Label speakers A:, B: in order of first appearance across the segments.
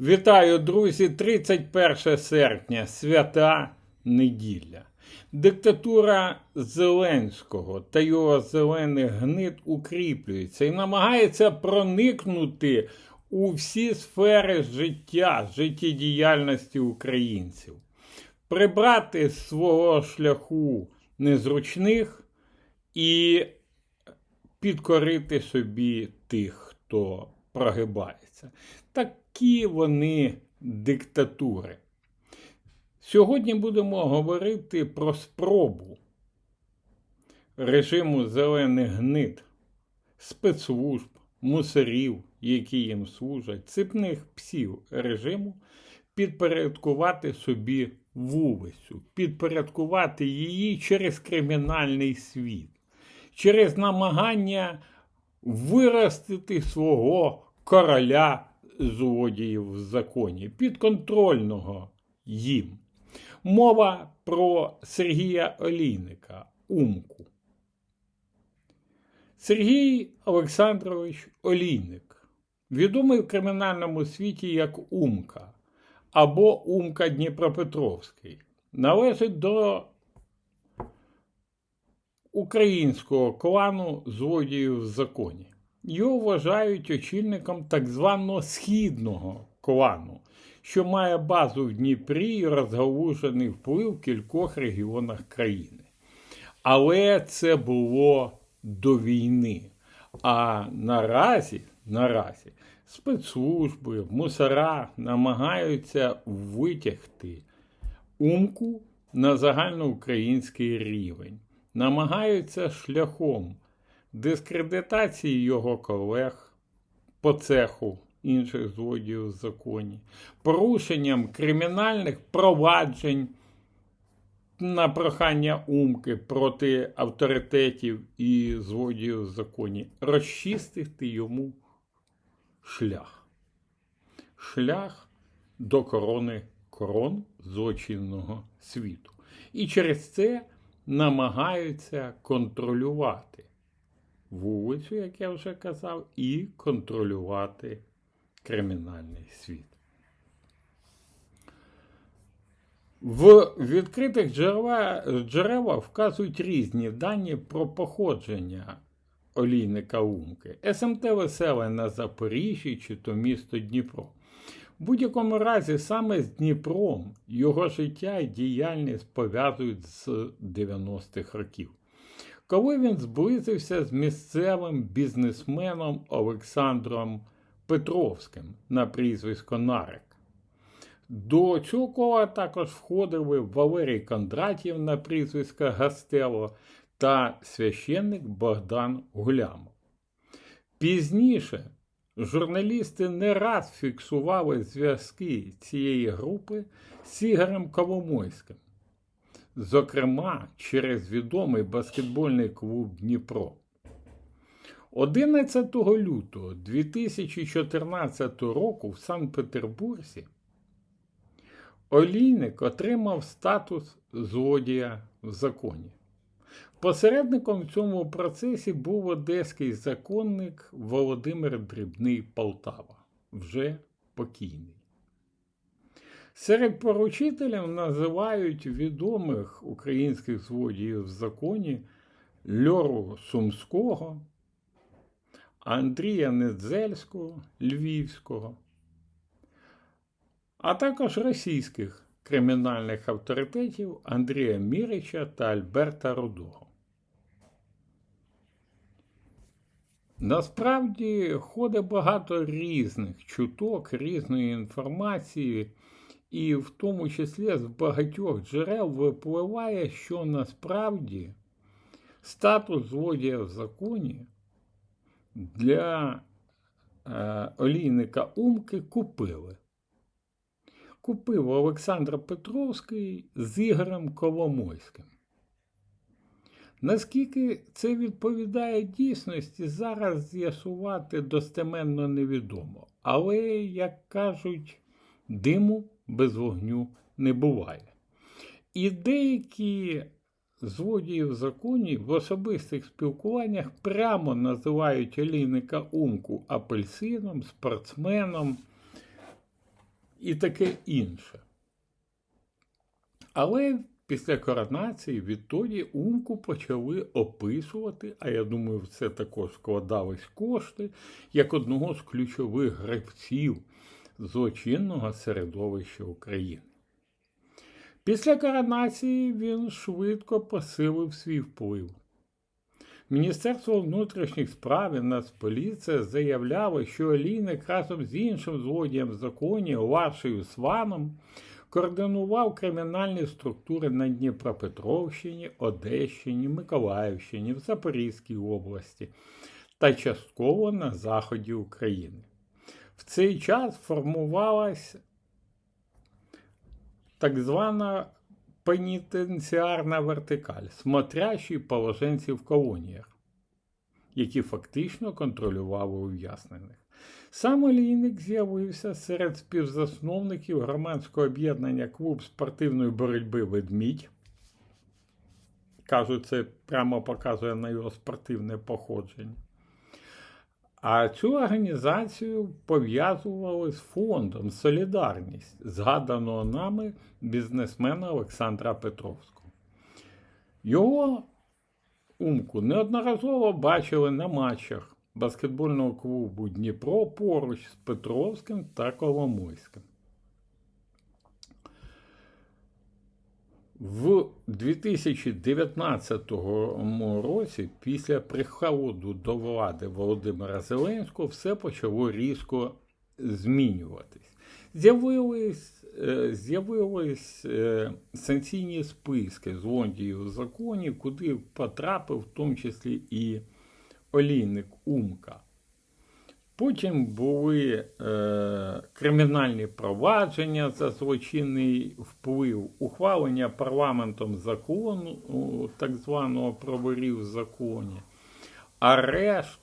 A: Вітаю, друзі! 31 серпня, свята неділя. Диктатура Зеленського та його зелений гнид укріплюється і намагається проникнути у всі сфери життя, життєдіяльності українців, прибрати з свого шляху незручних і підкорити собі тих, хто прогибається. Такі вони диктатури. Сьогодні будемо говорити про спробу режиму зелених гнид, спецслужб, мусорів, які їм служать, ципних псів режиму підпорядкувати собі вулицю, підпорядкувати її через кримінальний світ, через намагання виростити свого короля злодіїв в законі, підконтрольного їм. Мова про Сергія Олійника, Умку. Сергій Олександрович Олійник, відомий в кримінальному світі як Умка або Умка Дніпропетровський, належить до українського клану злодіїв в законі. Його вважають очільником так званого східного клану, що має базу в Дніпрі і розгалужений вплив в кількох регіонах країни. Але це було до війни. А наразі, наразі спецслужби, мусора намагаються витягти умку на загальноукраїнський рівень, намагаються шляхом дискредитації його колег по цеху інших злодіїв в законі, порушенням кримінальних проваджень на прохання умки проти авторитетів і злодіїв в законі, розчистити йому шлях. Шлях до корони корон злочинного світу. І через це намагаються контролювати вулицю, як я вже казав, і контролювати кримінальний світ. В відкритих джерела, джерела вказують різні дані про походження олійника Умки, СМТ Веселе на Запоріжжі чи то місто Дніпро. В будь-якому разі, саме з Дніпром його життя і діяльність пов'язують з 90-х років коли він зблизився з місцевим бізнесменом Олександром Петровським на прізвисько Нарик. До цього кола також входили Валерій Кондратів на прізвисько Гастело та священник Богдан Гулямов. Пізніше журналісти не раз фіксували зв'язки цієї групи з Ігорем Коломойським зокрема через відомий баскетбольний клуб Дніпро. 11 лютого 2014 року в Санкт-Петербурзі Олійник отримав статус злодія в законі. Посередником в цьому процесі був одеський законник Володимир Дрібний Полтава, вже покійний. Серед поручителів називають відомих українських злодіїв в законі Льору Сумського, Андрія Недзельського, Львівського, а також російських кримінальних авторитетів Андрія Мірича та Альберта Рудого. Насправді ходить багато різних чуток, різної інформації. І в тому числі з багатьох джерел випливає, що насправді статус злодія в законі для е, олійника Умки купили. Купив Олександр Петровський з Ігорем Коломойським. Наскільки це відповідає дійсності, зараз з'ясувати достеменно невідомо. Але, як кажуть, диму без вогню не буває. І деякі злодії в законі в особистих спілкуваннях прямо називають олійника Умку апельсином, спортсменом, і таке інше. Але після коронації відтоді Умку почали описувати, а я думаю, це також складались кошти, як одного з ключових гравців злочинного середовища України. Після коронації він швидко посилив свій вплив. Міністерство внутрішніх справ і Нацполіція заявляло, що Олійник разом з іншим злодієм в законі Лашею Сваном координував кримінальні структури на Дніпропетровщині, Одещині, Миколаївщині, в Запорізькій області та частково на заході України. В цей час формувалась так звана пенітенціарна вертикаль, смотрящі положенці в колоніях, які фактично контролювали ув'язнених. Сам Олійник з'явився серед співзасновників громадського об'єднання Клуб спортивної боротьби Ведмідь. Кажуть, це прямо показує на його спортивне походження. А цю організацію пов'язували з фондом Солідарність, згаданого нами бізнесмена Олександра Петровського. Його умку неодноразово бачили на матчах баскетбольного клубу Дніпро поруч з Петровським та Коломойським. В 2019 році, після приходу до влади Володимира Зеленського, все почало різко змінюватись. З'явились е, з'явились е, санкційні списки злодіїв в законі, куди потрапив в тому числі і олійник Умка. Потім були е, кримінальні провадження за злочинний вплив, ухвалення парламентом закону, так званого про в законі, арешт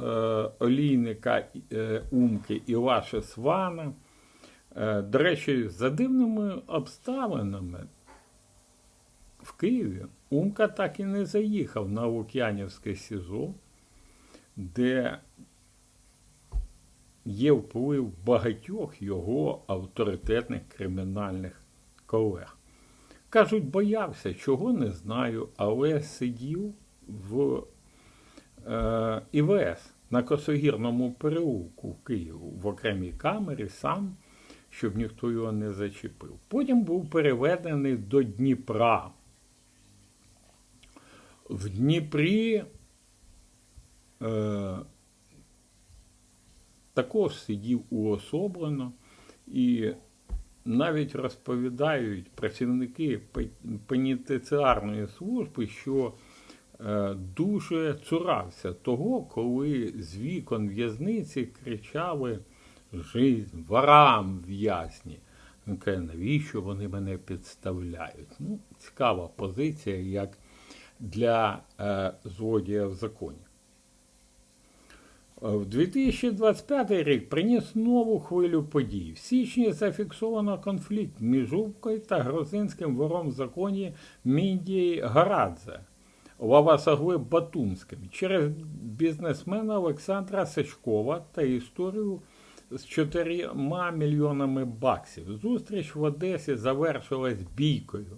A: е, олійника е, Умки і Лаше Свана. Е, до речі, за дивними обставинами в Києві Умка так і не заїхав на Лук'янівське СІЗО, де є вплив багатьох його авторитетних кримінальних колег. Кажуть, боявся, чого не знаю, але сидів в е, ІВС на Косогірному переулку в Києву в окремій камері сам, щоб ніхто його не зачепив. Потім був переведений до Дніпра. В Дніпрі. Е, також сидів уособлено і навіть розповідають працівники пенітенціарної служби, що е, дуже цурався того, коли з вікон в'язниці кричали Жизнь, ворам в'язні. Він каже, навіщо вони мене підставляють? Ну, Цікава позиція, як для е, злодія в законі. В 2025 рік приніс нову хвилю подій. В січні зафіксовано конфлікт між Убкою та грузинським вором в законі Міндії Гарадзе Лавасагли Батумським через бізнесмена Олександра Сачкова та історію з 4 мільйонами баксів. Зустріч в Одесі завершилась бійкою.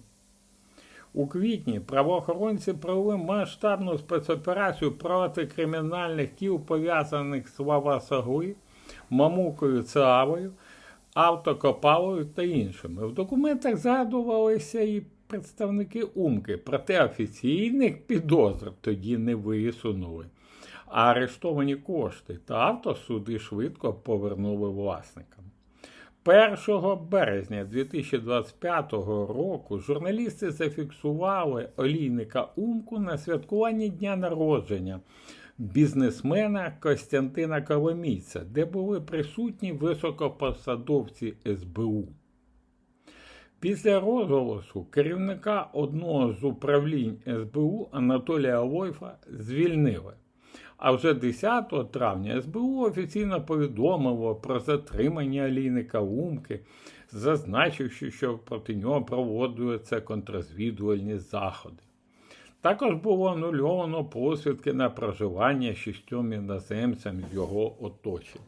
A: У квітні правоохоронці провели масштабну спецоперацію проти кримінальних кіл, пов'язаних з Лавасогли, Мамукою Цеавою, Автокопалою та іншими. В документах згадувалися і представники Умки, проте офіційних підозр тоді не висунули. А арештовані кошти та автосуди швидко повернули власникам. 1 березня 2025 року журналісти зафіксували олійника Умку на святкуванні дня народження бізнесмена Костянтина Коломійця, де були присутні високопосадовці СБУ. Після розголосу керівника одного з управлінь СБУ Анатолія Лойфа звільнили. А вже 10 травня СБУ офіційно повідомило про затримання Аліни Умки, зазначивши, що проти нього проводяться контрозвідувальні заходи. Також було анульовано посвідки на проживання шістьом іноземцям його оточення.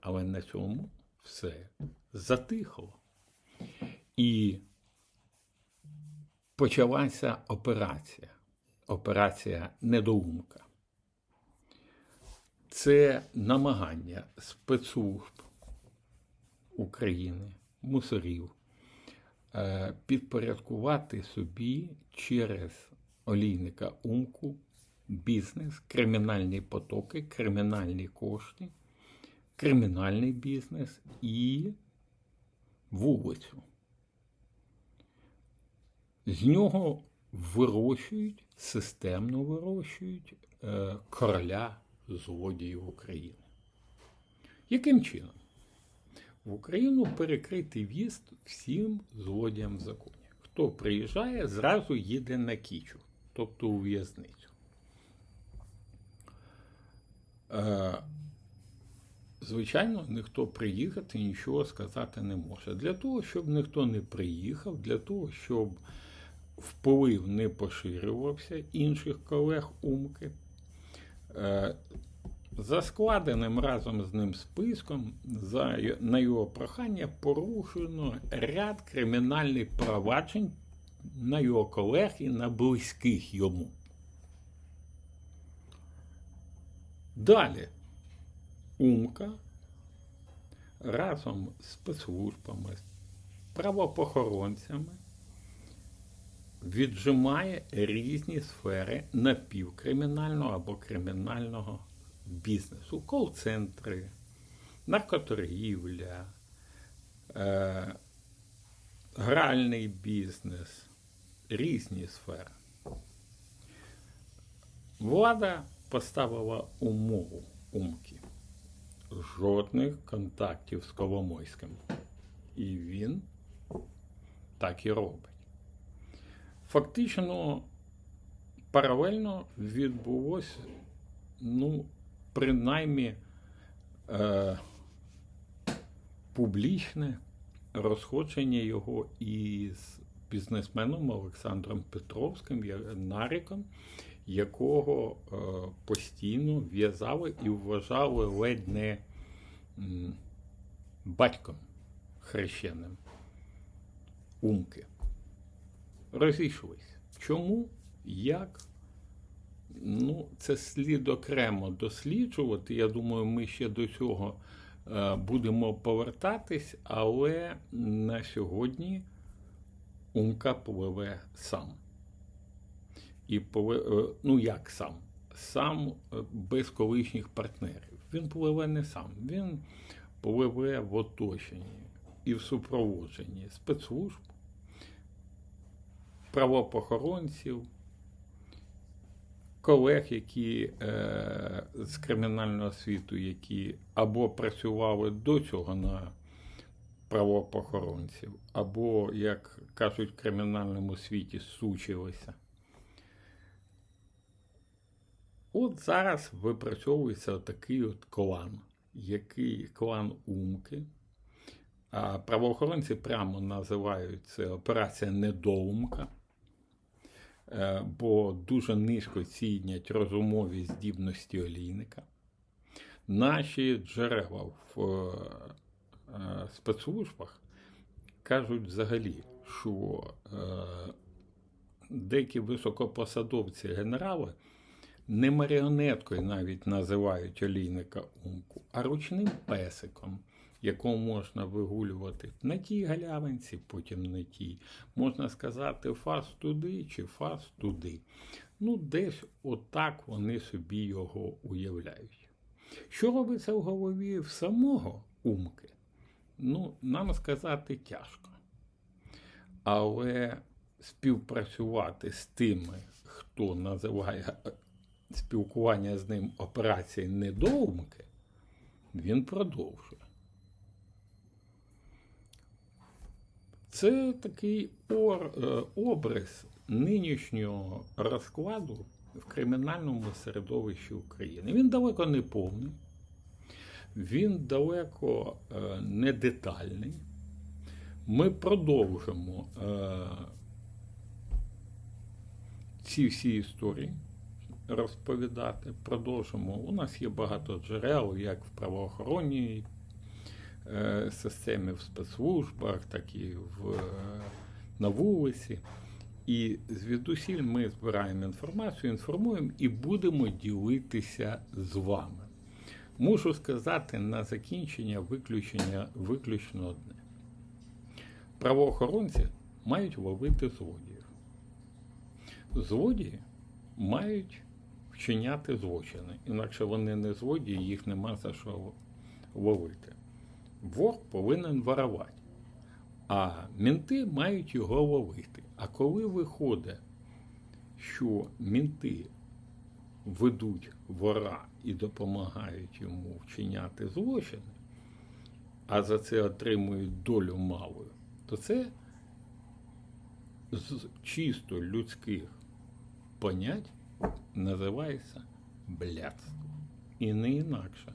A: Але на цьому все. затихло. І почалася операція. Операція недоумка. Це намагання спецслужб України, мусорів, е, підпорядкувати собі через олійника Умку бізнес, кримінальні потоки, кримінальні кошти, кримінальний бізнес і вулицю. З нього вирощують, системно вирощують е, короля злодіїв України. Яким чином? В Україну перекритий в'їзд всім злодіям в законі. Хто приїжджає, зразу їде на кічу, тобто у в'язницю. Е, Звичайно, ніхто приїхати нічого сказати не може. Для того, щоб ніхто не приїхав, для того, щоб вплив не поширювався інших колег Умки, за складеним разом з ним списком, за, на його прохання порушено ряд кримінальних проваджень на його колег і на близьких йому. Далі Умка разом з спецслужбами, з правоохоронцями віджимає різні сфери напівкримінального або кримінального бізнесу, кол-центри, наркоторгівля, е, гральний бізнес, різні сфери. Влада поставила умову умки. Жодних контактів з Коломойським. І він так і робить. Фактично, паралельно відбулось, ну, принаймні, е, публічне розходження його із бізнесменом Олександром Петровським, Нариком, якого е, постійно в'язали і вважали ледь не м, батьком хрещеним Умки. Розійшлись. Чому? Як? Ну, це слід окремо досліджувати. Я думаю, ми ще до цього е, будемо повертатись, але на сьогодні Умка пливе сам. І пливе, е, ну як сам? Сам е, без колишніх партнерів. Він пливе не сам, він пливе в оточенні і в супроводженні спецслужб, правоохоронців, колег, які е, з кримінального світу, які або працювали до цього на правоохоронців, або, як кажуть в кримінальному світі, сучилися. От зараз випрацьовується такий от клан, який клан Умки. А правоохоронці прямо називають це операція недоумка, бо дуже низько цінять розумові здібності олійника. Наші джерела в е, е, спецслужбах кажуть взагалі, що е, деякі високопосадовці генерали не маріонеткою навіть називають олійника Умку, а ручним песиком, якого можна вигулювати на тій галявинці, потім на тій. Можна сказати, фас туди чи фас туди. Ну, десь отак вони собі його уявляють. Що робиться в голові в самого Умки? Ну, нам сказати тяжко. Але співпрацювати з тими, хто називає спілкування з ним операції недоумки, він продовжує. Це такий ор, е, образ нинішнього розкладу в кримінальному середовищі України. Він далеко не повний, він далеко е, не детальний. Ми продовжимо е, ці всі історії розповідати. Продовжимо. У нас є багато джерел, як в правоохоронній системі в спецслужбах, так і в, е, на вулиці. І звідусіль ми збираємо інформацію, інформуємо і будемо ділитися з вами. Можу сказати на закінчення виключення виключно одне. Правоохоронці мають ловити злодіїв. Злодії мають вчиняти злочини, інакше вони не злодії, їх нема за що ловити. Вор повинен воровати, а мінти мають його ловити. А коли виходить, що мінти ведуть вора і допомагають йому вчиняти злочини, а за це отримують долю малою, то це з чисто людських понять називається блядство. І не інакше.